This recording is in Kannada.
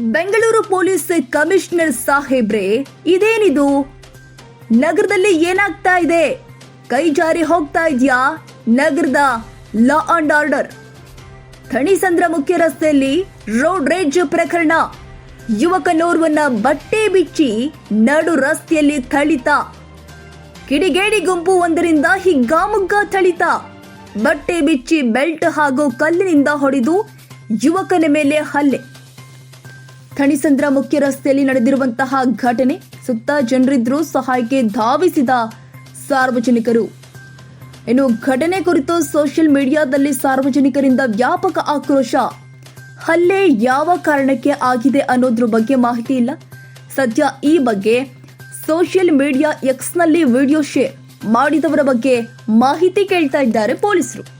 ಬೆಂಗಳೂರು ಪೊಲೀಸ್ ಕಮಿಷನರ್ ಸಾಹೇಬ್ರೆ, ಇದೇನಿದು? ನಗರದಲ್ಲಿ ಏನಾಗ್ತಾ ಇದೆ? ಕೈ ಜಾರಿ ಹೋಗ್ತಾ ಇದೆಯಾ? ನಗರದ ಲಾ ಅಂಡ್ ಆರ್ಡರ್. ಥಣಿಸಂದ್ರ ಮುಖ್ಯ ರಸ್ತೆಯಲ್ಲಿ ರೋಡ್ ರೇಜ್ ಪ್ರಕರಣ. ಯುವಕನೋರ್ವನ ಬಟ್ಟೆ ಬಿಚ್ಚಿ ನಡು ರಸ್ತೆಯಲ್ಲಿ ಥಳಿತ. ಕಿಡಿಗೇಡಿ ಗುಂಪು ಒಂದರಿಂದ ಹಿಗ್ಗಾಮುಗ್ಗ ಥಳಿತ. ಬಟ್ಟೆ ಬಿಚ್ಚಿ ಬೆಲ್ಟ್ ಹಾಗೂ ಕಲ್ಲಿನಿಂದ ಹೊಡೆದು ಯುವಕನ ಮೇಲೆ ಹಲ್ಲೆ. ಥಣಿಸಂದ್ರ ಮುಖ್ಯ ರಸ್ತೆಯಲ್ಲಿ ನಡೆದಿರುವಂತಹ ಘಟನೆ ಸುತ್ತ ಜನರಿದ್ರು ಸಹಾಯಕ್ಕೆ ಧಾವಿಸಿದ ಸಾರ್ವಜನಿಕರು. ಇನ್ನು ಘಟನೆ ಕುರಿತು ಸೋಷಿಯಲ್ ಮೀಡಿಯಾದಲ್ಲಿ ಸಾರ್ವಜನಿಕರಿಂದ ವ್ಯಾಪಕ ಆಕ್ರೋಶ. ಹಲ್ಲೆ ಯಾವ ಕಾರಣಕ್ಕೆ ಆಗಿದೆ ಅನ್ನೋದ್ರ ಬಗ್ಗೆ ಮಾಹಿತಿ ಇಲ್ಲ. ಸದ್ಯ ಈ ಬಗ್ಗೆ ಸೋಷಿಯಲ್ ಮೀಡಿಯಾ ಎಕ್ಸ್ನಲ್ಲಿ ವಿಡಿಯೋ ಶೇರ್ ಮಾಡಿದವರ ಬಗ್ಗೆ ಮಾಹಿತಿ ಕೇಳ್ತಾ ಇದ್ದಾರೆ ಪೊಲೀಸರು.